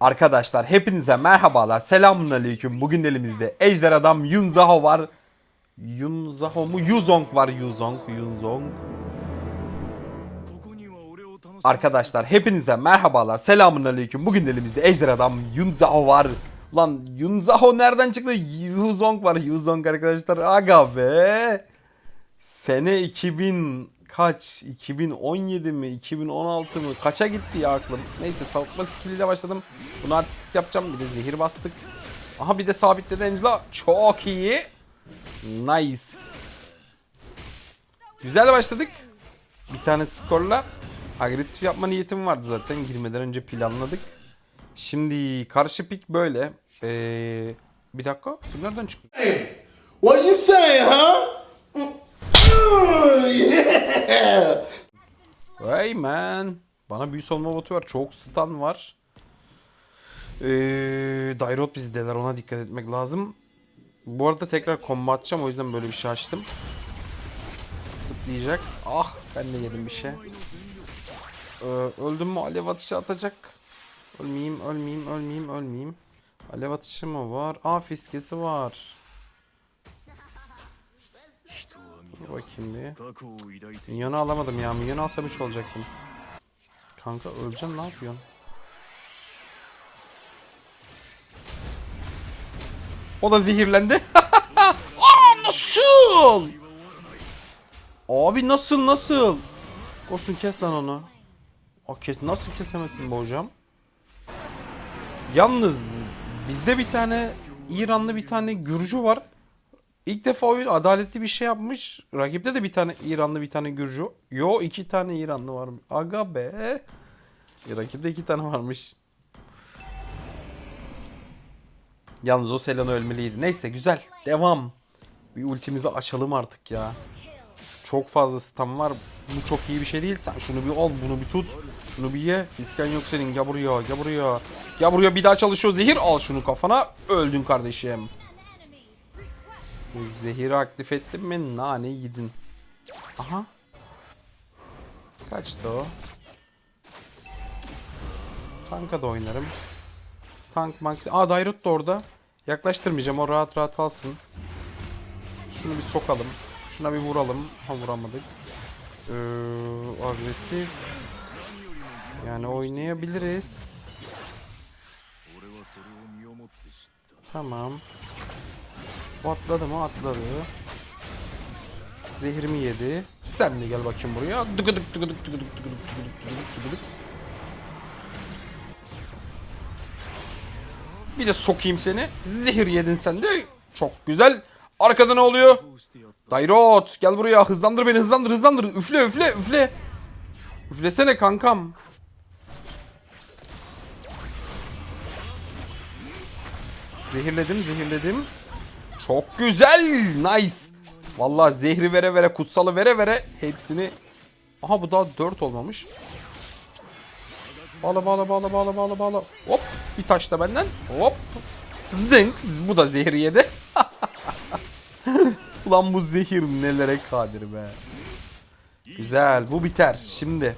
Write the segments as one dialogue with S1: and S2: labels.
S1: Arkadaşlar hepinize merhabalar. Selamun aleyküm. Bugün elimizde Ejder Adam Yunzaho var. Yunzaho mu? Yuzong var. Yuzong. Yuzong. Arkadaşlar hepinize merhabalar. Selamun aleyküm. Bugün elimizde Ejder Adam Yunzaho var. Lan Yunzaho nereden çıktı? Yuzong var. Yuzong arkadaşlar. Aga be. Sene 2000 kaç? 2017 mi? 2016 mı? Kaça gitti ya aklım? Neyse savunma skilliyle başladım. Bunu artistik yapacağım. Bir de zehir bastık. Aha bir de sabitledi Angela. Çok iyi. Nice. Güzel başladık. Bir tane skorla. Agresif yapma niyetim vardı zaten. Girmeden önce planladık. Şimdi karşı pik böyle. Ee, bir dakika. Sen nereden çıktın?
S2: What you saying, huh? Yeah.
S1: Hey man. Bana büyü savunma botu var. Çok stun var. Ee, Dairot bizdeler. Ona dikkat etmek lazım. Bu arada tekrar combo atacağım. O yüzden böyle bir şey açtım. Zıplayacak. Ah ben de yedim bir şey. Ee, öldüm mü alev atışı atacak. Ölmeyeyim, ölmeyeyim, ölmeyeyim, ölmeyeyim. Alev atışı mı var? Aa fiskesi var. Dur bakayım bir. Minyonu alamadım ya. Minyonu alsam hiç olacaktım. Kanka öleceksin ne yapıyorsun? O da zehirlendi. Aa, nasıl? Abi nasıl nasıl? Olsun kes lan onu. O kes nasıl kesemezsin bu hocam? Yalnız bizde bir tane İranlı bir tane Gürcü var. İlk defa oyun adaletli bir şey yapmış. Rakipte de bir tane İranlı bir tane Gürcü. Yo iki tane İranlı var. Aga be. E, rakipte iki tane varmış. Yalnız o Selena ölmeliydi. Neyse güzel. Devam. Bir ultimizi açalım artık ya. Çok fazla stun var. Bu çok iyi bir şey değil. Sen şunu bir al, bunu bir tut. Şunu bir ye. Fisken yok senin. Gel buraya, gel buraya. Gel buraya bir daha çalışıyor zehir. Al şunu kafana. Öldün kardeşim. Bu Zehiri aktif ettim mi nane yedin. Aha. Kaçtı o? Tanka da oynarım. Tank mank. Aa Dairut da orada. Yaklaştırmayacağım o rahat rahat alsın. Şunu bir sokalım. Şuna bir vuralım. Ha vuramadık. Ee, agresif. Yani oynayabiliriz. Tamam. Atladı mı? Atladı. Zehirimi yedi. Sen de gel bakayım buraya. Dıgıdık dıgıdık dıgıdık dıgıdık dıgıdık dıgıdık dıgıdık. Bir de sokayım seni. Zehir yedin sen de. Çok güzel. Arkada ne oluyor? Dairot gel buraya hızlandır beni hızlandır hızlandır. Üfle üfle üfle. Üflesene kankam. Zehirledim zehirledim. Çok güzel. Nice. Vallahi zehri vere vere kutsalı vere vere hepsini. Aha bu daha 4 olmamış. Bağla bağla bağla bağla bağla bağla. Hop bir taş da benden. Hop. Zınk. Bu da zehri yedi. Ulan bu zehir nelere kadir be. Güzel bu biter. Şimdi.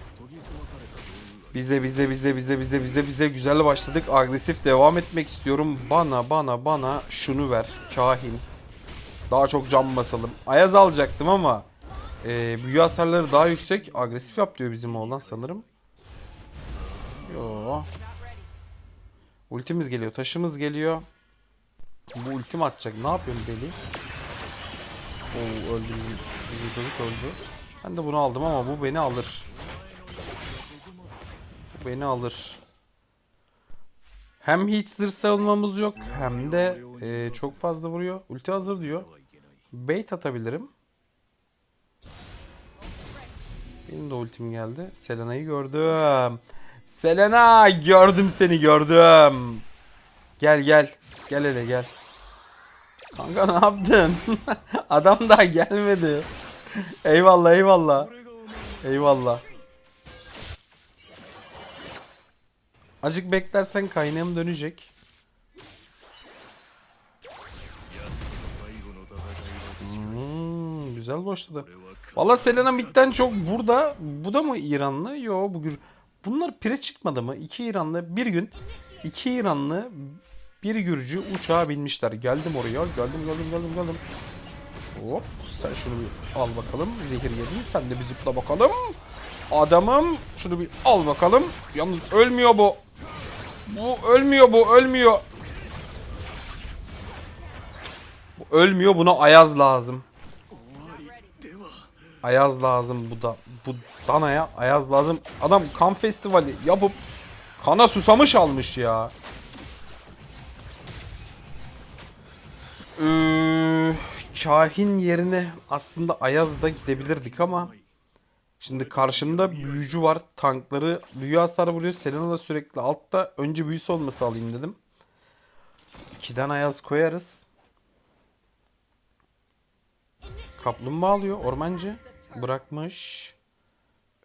S1: Bize bize bize bize bize bize bize güzel başladık. Agresif devam etmek istiyorum. Bana bana bana şunu ver. Kahin. Daha çok cam basalım. Ayaz alacaktım ama e, büyü hasarları daha yüksek. Agresif yap diyor bizim oğlan sanırım. Yo. Ultimiz geliyor. Taşımız geliyor. Bu ultim atacak. Ne yapıyorsun deli? Oo öldü bizim çocuk öldü. Ben de bunu aldım ama bu beni alır. Beni alır. Hem hiç zırh savunmamız yok hem de e, çok fazla vuruyor. Ulti hazır diyor. Bait atabilirim. Benim de ultim geldi. Selena'yı gördüm. Selena gördüm seni gördüm. Gel gel. Gel hele gel. Kanka ne yaptın? Adam daha gelmedi. Eyvallah eyvallah. Eyvallah. Acık beklersen kaynağım dönecek. Hmm, güzel başladı. Valla Selena midden çok burada. Bu da mı İranlı? Yo bu Gür. Bunlar pire çıkmadı mı? İki İranlı bir gün iki İranlı bir Gürcü uçağa binmişler. Geldim oraya. Geldim geldim geldim geldim. Hop sen şunu bir al bakalım. Zehir yedin. Sen de bir zıpla bakalım. Adamım şunu bir al bakalım. Yalnız ölmüyor bu. Bu ölmüyor bu ölmüyor. Bu ölmüyor buna ayaz lazım. Ayaz lazım bu da. Bu danaya ayaz lazım. Adam kan festivali yapıp kana susamış almış ya. Ee, kahin yerine aslında Ayaz'da gidebilirdik ama şimdi karşımda büyücü var. Tankları büyü hasarı vuruyor. Selena da sürekli altta. Önce büyüsü olması alayım dedim. İkiden Ayaz koyarız. Kaplumbağa alıyor. Ormancı. Bırakmış.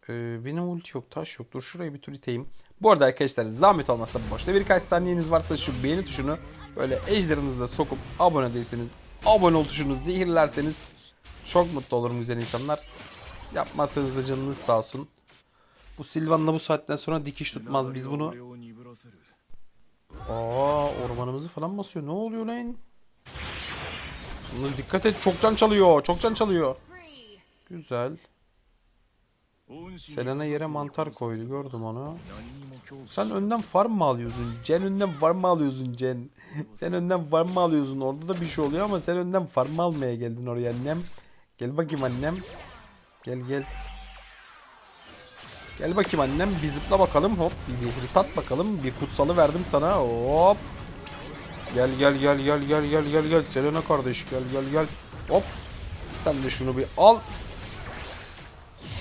S1: Ee, benim ulti yok. Taş yok. Dur şurayı bir tur iteyim. Bu arada arkadaşlar zahmet olmazsa boşta birkaç saniyeniz varsa şu beğeni tuşunu böyle ejderhanızla sokup abone değilseniz abone ol tuşunu zehirlerseniz çok mutlu olurum güzel insanlar. Yapmazsanız da canınız sağ olsun. Bu Silvan'la bu saatten sonra dikiş tutmaz. Biz bunu... Aa ormanımızı falan basıyor. Ne oluyor lan? Yalnız dikkat et çok can çalıyor. Çok can çalıyor. Güzel. Selena yere mantar koydu gördüm onu. Sen önden farm mı alıyorsun? Cen önden farm mı alıyorsun Cen? Sen önden farm mı alıyorsun? Orada da bir şey oluyor ama sen önden farm mı almaya geldin oraya annem. Gel bakayım annem. Gel gel. Gel bakayım annem bir zıpla bakalım hop bir zehri tat bakalım bir kutsalı verdim sana hop. Gel gel gel gel gel gel gel gel Selena kardeş gel gel gel hop. Sen de şunu bir al.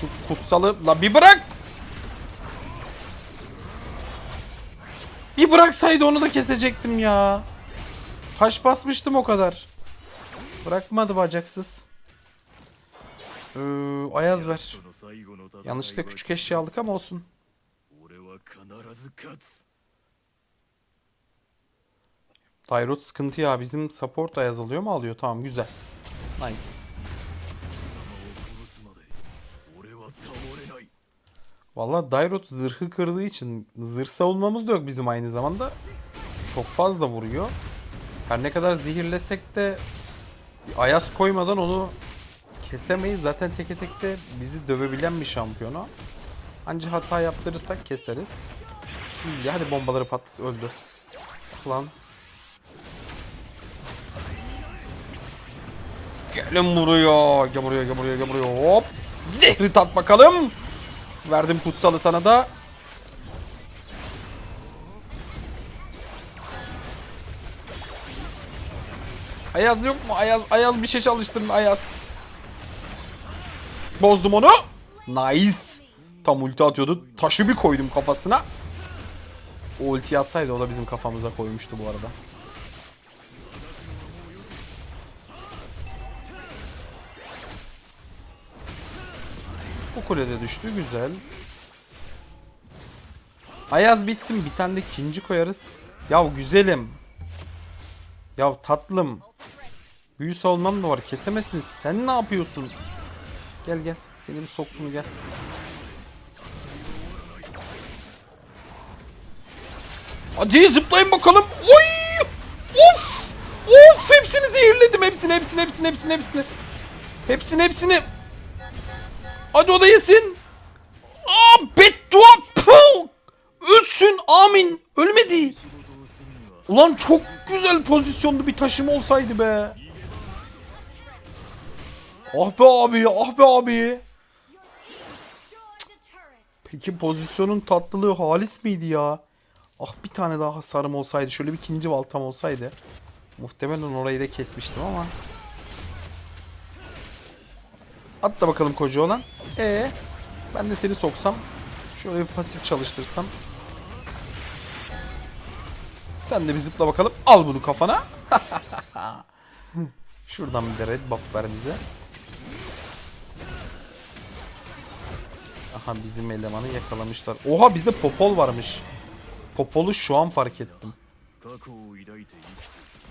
S1: Şu kutsalı la bir bırak. Bir bıraksaydı onu da kesecektim ya. Taş basmıştım o kadar. Bırakmadı bacaksız. Ee, Ayaz ver. Yanlışlıkla küçük eşya aldık ama olsun. Tyrot sıkıntı ya. Bizim support Ayaz alıyor mu? Alıyor. Tamam güzel. Nice. Valla Dairot zırhı kırdığı için zırh savunmamız da yok bizim aynı zamanda. Çok fazla vuruyor. Her ne kadar zehirlesek de ayaz koymadan onu kesemeyiz. Zaten teke tekte bizi dövebilen bir şampiyonu. Anca hata yaptırırsak keseriz. İyi hadi bombaları patlat öldü. Lan. Gelin buraya. Gel buraya gel buraya gel buraya. Hop. Zehri tat bakalım. Verdim kutsalı sana da. Ayaz yok mu? Ayaz, Ayaz bir şey çalıştırın Ayaz. Bozdum onu. Nice. Tam ulti atıyordu. Taşı bir koydum kafasına. O ulti atsaydı o da bizim kafamıza koymuştu bu arada. Bu kulede düştü. Güzel. Ayaz bitsin. Bir tane de ikinci koyarız. Ya güzelim. Ya tatlım. Büyü savunmam da var. Kesemezsin. Sen ne yapıyorsun? Gel gel. Seni bir soktum gel. Hadi zıplayın bakalım. Oy! Of! Of! Hepsini zehirledim. Hepsini, hepsini, hepsini, hepsini, hepsini. Hepsini, hepsini. Hadi o da yesin. Aa, beddua. Puh! Ölsün. Amin. Ölmedi. Ulan çok güzel pozisyonlu bir taşım olsaydı be. Ah be abi, ah be abi. Peki pozisyonun tatlılığı halis miydi ya? Ah bir tane daha hasarım olsaydı, şöyle bir ikinci baltam olsaydı. Muhtemelen orayı da kesmiştim ama. Atla bakalım koca olan. Ee, ben de seni soksam. Şöyle bir pasif çalıştırsam. Sen de bir zıpla bakalım. Al bunu kafana. Şuradan bir de red buff ver bize. Aha bizim elemanı yakalamışlar. Oha bizde popol varmış. Popol'u şu an fark ettim.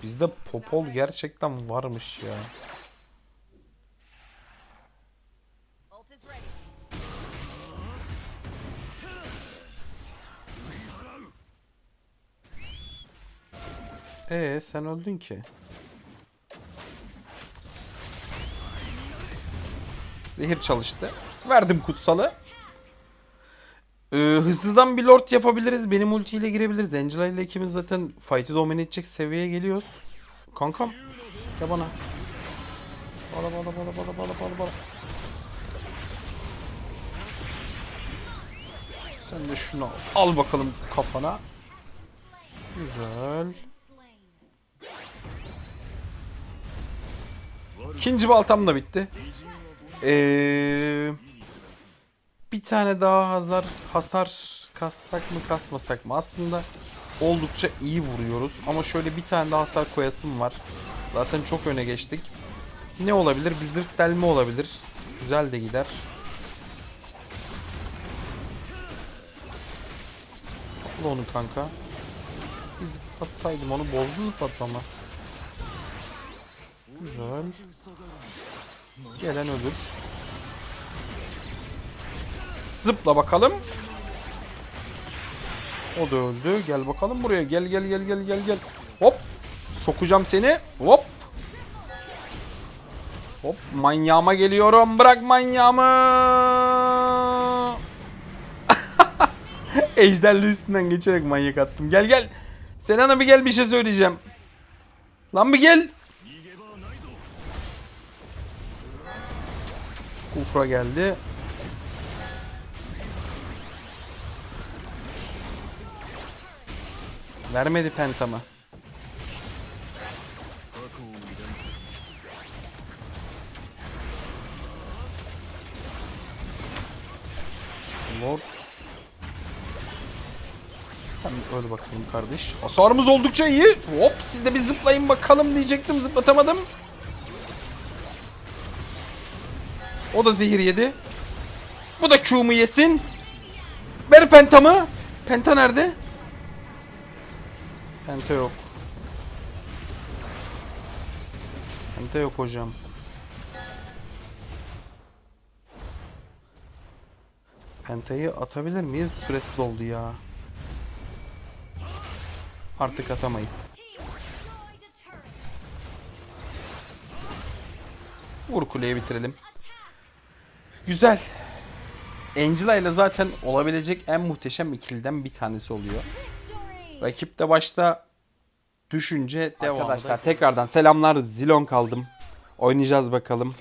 S1: Bizde popol gerçekten varmış ya. Ee sen öldün ki. Zehir çalıştı. Verdim kutsalı. Ee, hızlıdan bir lord yapabiliriz. Benim ultiyle girebiliriz. Angela ile ikimiz zaten fight'ı domine edecek seviyeye geliyoruz. Kankam. Gel bana. Bala bala bala bala bala bala bala. Sen de şunu al. Al bakalım kafana. Güzel. İkinci baltam da bitti. Ee, bir tane daha hasar, hasar kassak mı kasmasak mı? Aslında oldukça iyi vuruyoruz. Ama şöyle bir tane daha hasar koyasım var. Zaten çok öne geçtik. Ne olabilir? Bir zırh delme olabilir. Güzel de gider. Topla onu kanka. Bir zıplatsaydım onu bozdu zıplatlama. Güzel. Gelen ölür. Zıpla bakalım. O da öldü. Gel bakalım buraya. Gel gel gel gel gel gel. Hop. Sokacağım seni. Hop. Hop. Manyağıma geliyorum. Bırak manyağımı. Ejderli üstünden geçerek manyak attım. Gel gel. Senana bir gel bir şey söyleyeceğim. Lan bir gel. Kufra geldi. Vermedi pentamı. Lord. Sen öyle bakalım kardeş. Hasarımız oldukça iyi. Hop siz de bir zıplayın bakalım diyecektim zıplatamadım. O da zehir yedi. Bu da Q'mu yesin. Ver pentamı. Penta nerede? Penta yok. Penta yok hocam. Pentayı atabilir miyiz? Süresi doldu ya. Artık atamayız. Vur kuleye bitirelim. Güzel. Angela ile zaten olabilecek en muhteşem ikiliden bir tanesi oluyor. Rakip de başta düşünce devamında. Arkadaşlar tekrardan selamlar. Zilon kaldım. Oynayacağız bakalım.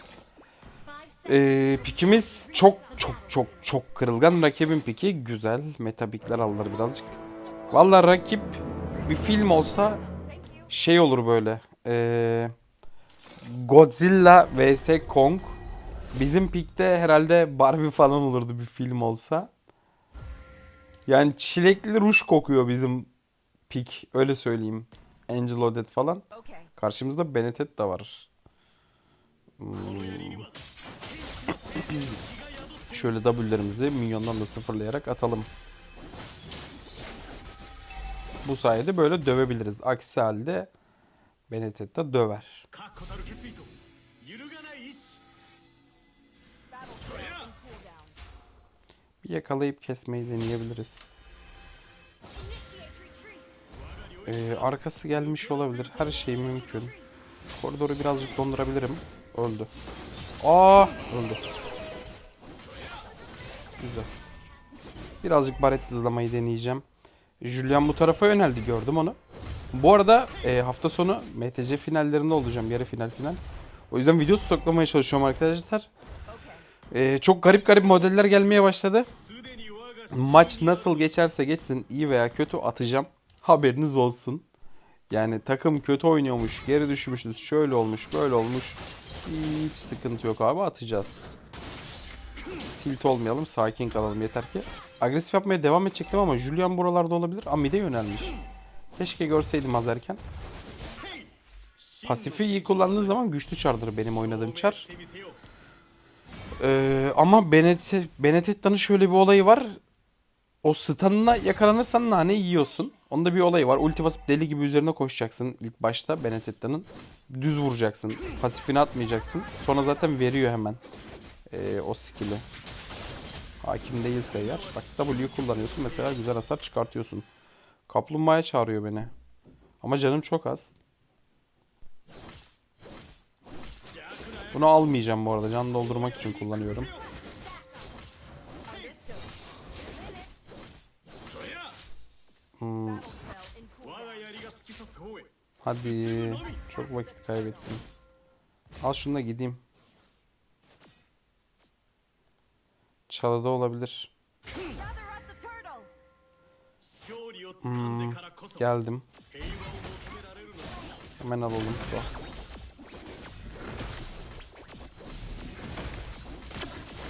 S1: Ee, pikimiz çok çok çok çok kırılgan. Rakibin piki güzel. Metapikler aldılar birazcık. Vallahi rakip bir film olsa şey olur böyle. Ee, Godzilla vs Kong. Bizim pikte herhalde Barbie falan olurdu bir film olsa. Yani çilekli ruj kokuyor bizim pik. Öyle söyleyeyim. Angel Odet falan. Karşımızda Benetet de var. Hmm. Şöyle W'lerimizi minyondan da sıfırlayarak atalım. Bu sayede böyle dövebiliriz. Aksi halde Benetet de döver. Bir yakalayıp kesmeyi deneyebiliriz. Ee, arkası gelmiş olabilir. Her şey mümkün. Koridoru birazcık dondurabilirim. Öldü. Aa, öldü. Güzel. Birazcık baret hızlamayı deneyeceğim. Julian bu tarafa yöneldi gördüm onu. Bu arada e, hafta sonu MTC finallerinde olacağım. Yarı final final. O yüzden video stoklamaya çalışıyorum arkadaşlar. E, çok garip garip modeller gelmeye başladı. Maç nasıl geçerse geçsin iyi veya kötü atacağım. Haberiniz olsun. Yani takım kötü oynuyormuş, geri düşmüşüz, şöyle olmuş, böyle olmuş. Hiç sıkıntı yok abi atacağız. Tilt olmayalım, sakin kalalım yeter ki. Agresif yapmaya devam edecektim ama Julian buralarda olabilir. Amide yönelmiş. Keşke görseydim az erken. Pasifi iyi kullandığı zaman güçlü çardır benim oynadığım çar. Ee, ama Benet Benetetta'nın şöyle bir olayı var. O stun'ına yakalanırsan nane yiyorsun. Onda bir olayı var. Ulti basıp deli gibi üzerine koşacaksın ilk başta Benetetta'nın. Düz vuracaksın. Pasifini atmayacaksın. Sonra zaten veriyor hemen. Ee, o skill'i. Hakim değilse eğer. Bak W kullanıyorsun mesela güzel hasar çıkartıyorsun. Kaplumbağaya çağırıyor beni. Ama canım çok az. Bunu almayacağım bu arada. Can doldurmak için kullanıyorum. Hadi. Çok vakit kaybettim. Al şunu gideyim. Çalıda olabilir.
S3: Hmm,
S1: geldim. Hemen alalım. Doğru.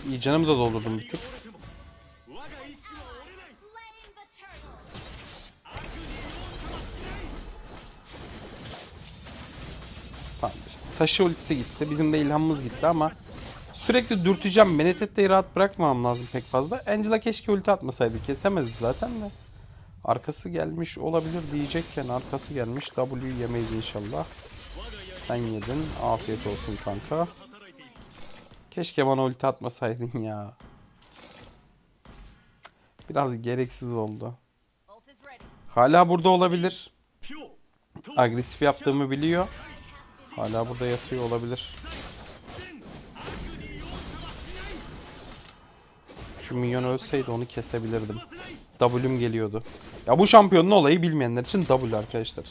S1: İyi canımı da doldurdum bir tık. yapandır. Taşı ultisi gitti. Bizim de ilhamımız gitti ama sürekli dürteceğim. Benedette'yi rahat bırakmam lazım pek fazla. Angela keşke ulti atmasaydı. Kesemezdi zaten de. Arkası gelmiş olabilir diyecekken arkası gelmiş. W'yu yemeyiz inşallah. Sen yedin. Afiyet olsun kanka. Keşke bana ulti atmasaydın ya. Biraz gereksiz oldu. Hala burada olabilir. Agresif yaptığımı biliyor. Hala burada yatıyor olabilir. Şu minyon ölseydi onu kesebilirdim. W'm geliyordu. Ya bu şampiyonun olayı bilmeyenler için W arkadaşlar.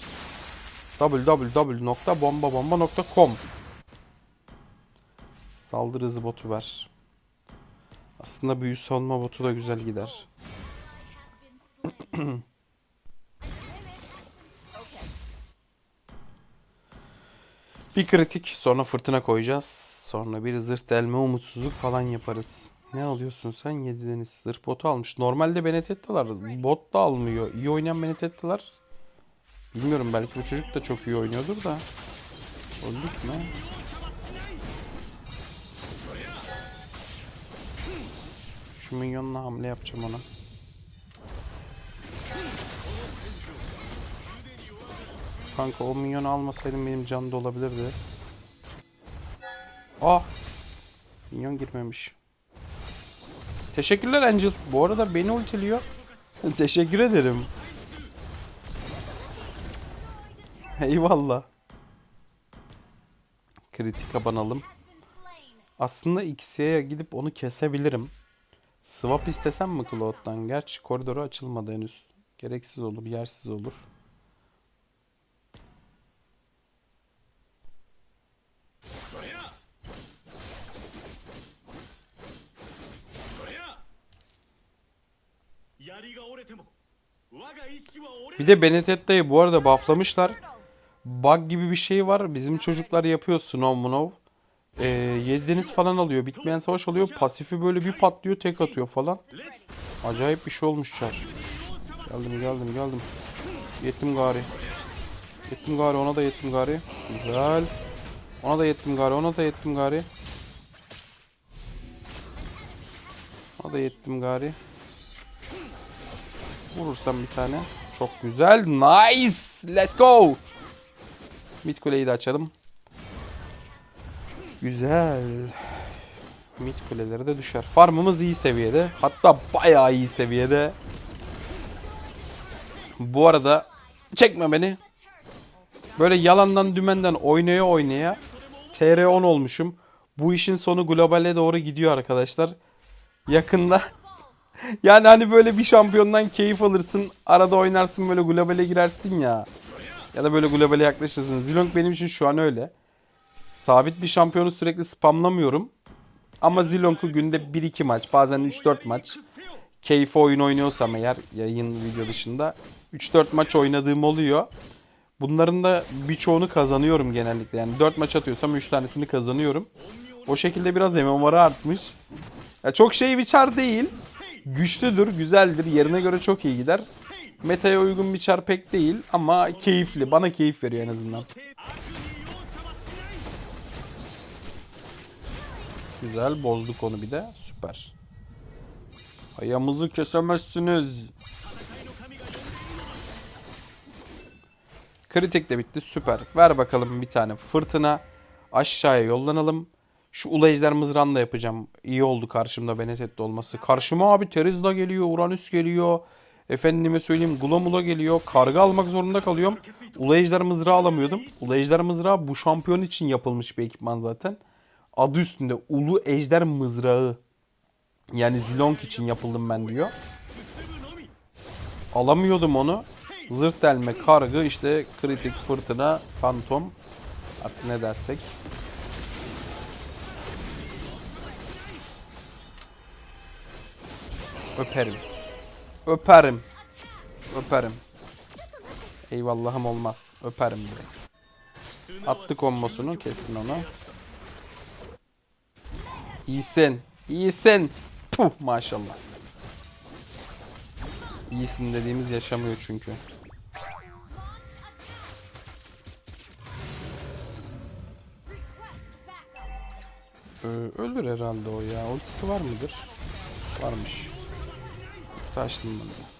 S1: www.bombabomba.com Saldırı hızı botu ver. Aslında büyü savunma botu da güzel gider. Bir kritik sonra fırtına koyacağız. Sonra bir zırh delme umutsuzluk falan yaparız. Ne alıyorsun sen 7 deniz zırh botu almış. Normalde Benetetta'lar bot da almıyor. İyi oynayan Benetetta'lar bilmiyorum belki bu çocuk da çok iyi oynuyordur da. Öldük mü? Şu minyonla hamle yapacağım ona. Kanka o minyonu almasaydım benim canım da olabilirdi. Ah! Minyon girmemiş. Teşekkürler Angel. Bu arada beni ultiliyor. Teşekkür ederim. Eyvallah. Kritik abanalım. Aslında X'ye gidip onu kesebilirim. Swap istesem mi Cloud'dan? Gerçi koridoru açılmadı henüz. Gereksiz olur, yersiz olur.「Bir de Benetetta'yı bu arada bufflamışlar. Bug gibi bir şey var. Bizim çocuklar yapıyor Snow Munov. Ee, yediniz falan alıyor. Bitmeyen savaş alıyor. Pasifi böyle bir patlıyor tek atıyor falan. Acayip bir şey olmuş çar. Geldim geldim geldim. Yettim gari. Yettim gari ona da yettim gari. Güzel. Ona da yettim gari ona da yettim gari. Ona da yettim gari. Vurursam bir tane. Çok güzel. Nice. Let's go. Mid kuleyi de açalım. Güzel. Mid kuleleri de düşer. Farmımız iyi seviyede. Hatta bayağı iyi seviyede. Bu arada çekme beni. Böyle yalandan dümenden oynaya oynaya TR10 olmuşum. Bu işin sonu globale doğru gidiyor arkadaşlar. Yakında yani hani böyle bir şampiyondan keyif alırsın. Arada oynarsın böyle globale girersin ya. Ya da böyle globale yaklaşırsın. Zilong benim için şu an öyle. Sabit bir şampiyonu sürekli spamlamıyorum. Ama Zilong'u günde 1-2 maç bazen 3-4 maç. Keyif oyun oynuyorsam eğer yayın video dışında 3-4 maç oynadığım oluyor. Bunların da birçoğunu kazanıyorum genellikle. Yani 4 maç atıyorsam 3 tanesini kazanıyorum. O şekilde biraz MMR'ı artmış. Ya çok şey bir çar değil. Güçlüdür, güzeldir. Yerine göre çok iyi gider. Meta'ya uygun bir çar pek değil ama keyifli. Bana keyif veriyor en azından. Güzel bozduk onu bir de. Süper. Ayağımızı kesemezsiniz. Kritik de bitti. Süper. Ver bakalım bir tane fırtına. Aşağıya yollanalım. Şu ejder mızrağını da yapacağım. İyi oldu karşımda Benedetta olması. Karşıma abi Terizla geliyor, Uranüs geliyor. Efendime söyleyeyim Glomula geliyor. Karga almak zorunda kalıyorum. Ulu Ejder mızrağı alamıyordum. Ulu Ejder mızrağı bu şampiyon için yapılmış bir ekipman zaten. Adı üstünde Ulu Ejder mızrağı. Yani Zilong için yapıldım ben diyor. Alamıyordum onu. Zırt delme, kargı, işte kritik, fırtına, fantom. Artık ne dersek. Öperim. Öperim. Öperim. Eyvallahım olmaz. Öperim direkt. Attı kombosunu. Kestin onu. İyisin. İyisin. Puh maşallah. İyisin dediğimiz yaşamıyor çünkü. Ee, ölür herhalde o ya. Ultisi var mıdır? Varmış. Taştım ben.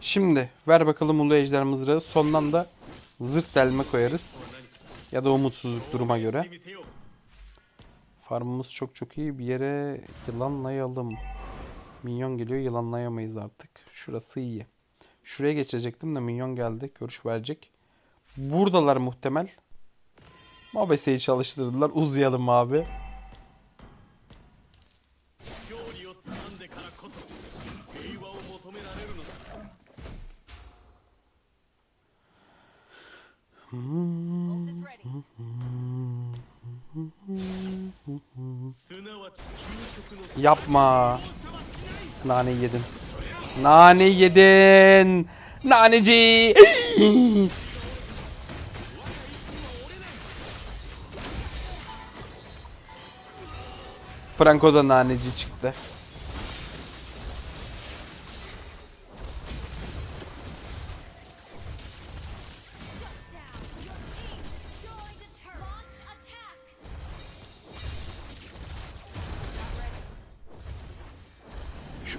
S1: Şimdi ver bakalım Ulu Ejder mızrağı. Sondan da zırt delme koyarız. Ya da umutsuzluk duruma göre. Farmımız çok çok iyi. Bir yere yılanlayalım. Minyon geliyor yılanlayamayız artık. Şurası iyi. Şuraya geçecektim de minyon geldi. Görüş verecek. Buradalar muhtemel. Mobese'yi çalıştırdılar. Uzayalım abi.
S3: Hmm.
S1: Yapma. Nane yedin. Nane yedin. Naneci. Franco da naneci çıktı.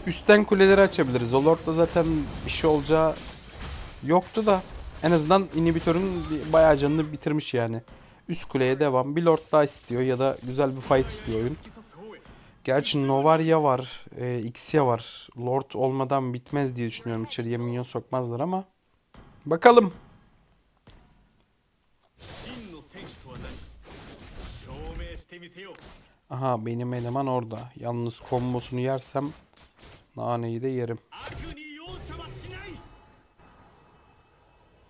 S1: Üstten kuleleri açabiliriz. O Lord'la zaten bir şey olacağı yoktu da en azından inhibitörün bayağı canını bitirmiş yani. Üst kuleye devam. Bir Lord daha istiyor ya da güzel bir fight istiyor oyun. Gerçi Novaria var, e, Xia var. Lord olmadan bitmez diye düşünüyorum. İçeriye minyon sokmazlar ama. Bakalım. Aha benim eleman orada. Yalnız kombosunu yersem Naneyi de yerim.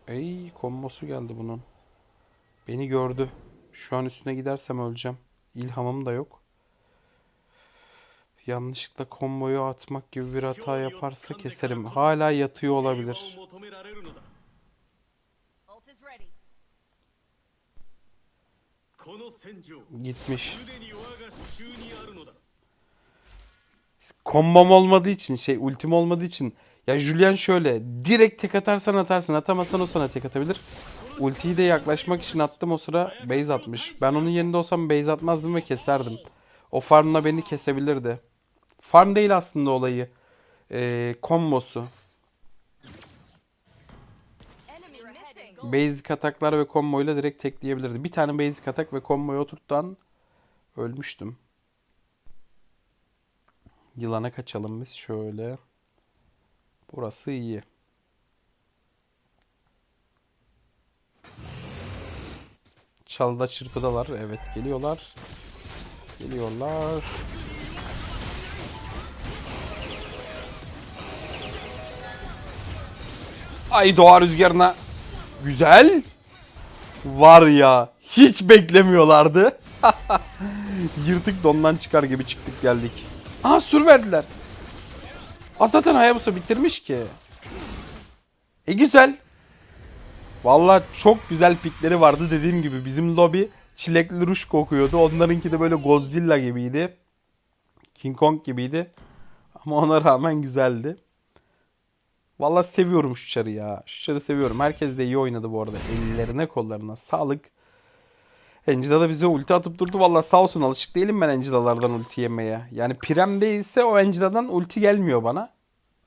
S1: Ey kombosu geldi bunun. Beni gördü. Şu an üstüne gidersem öleceğim. İlhamım da yok. Yanlışlıkla komboyu atmak gibi bir hata yaparsa keserim. Hala yatıyor olabilir. Gitmiş. Kombom olmadığı için şey ultim olmadığı için ya Julian şöyle direkt tek atarsan atarsın atamazsan o sana tek atabilir. Ultiyi de yaklaşmak için attım o sıra base atmış. Ben onun yerinde olsam base atmazdım ve keserdim. O farmla beni kesebilirdi. Farm değil aslında olayı. Ee, kombosu. Basic ataklar ve komboyla direkt tekleyebilirdi. Bir tane basic atak ve komboyu oturttan ölmüştüm. Yılana kaçalım biz şöyle. Burası iyi. Çalda çırpıdalar. Evet geliyorlar. Geliyorlar. Ay doğa rüzgarına. Güzel. Var ya hiç beklemiyorlardı. Yırtık dondan çıkar gibi çıktık geldik. Aha sur verdiler. Aa, zaten Hayabusa bitirmiş ki. E güzel. Valla çok güzel pikleri vardı dediğim gibi. Bizim lobi çilekli ruş kokuyordu. Onlarınki de böyle Godzilla gibiydi. King Kong gibiydi. Ama ona rağmen güzeldi. Valla seviyorum şu çarı ya. Şu çarı seviyorum. Herkes de iyi oynadı bu arada. Ellerine kollarına sağlık. Angela da bize ulti atıp durdu. Valla sağ olsun alışık değilim ben Angela'lardan ulti yemeye. Yani Prem değilse o Angela'dan ulti gelmiyor bana.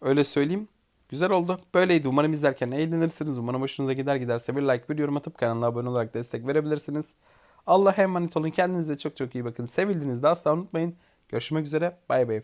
S1: Öyle söyleyeyim. Güzel oldu. Böyleydi. Umarım izlerken eğlenirsiniz. Umarım hoşunuza gider giderse bir like, bir yorum atıp kanala abone olarak destek verebilirsiniz. Allah'a emanet olun. Kendinize çok çok iyi bakın. Sevildiğinizde asla unutmayın. Görüşmek üzere. Bay bay.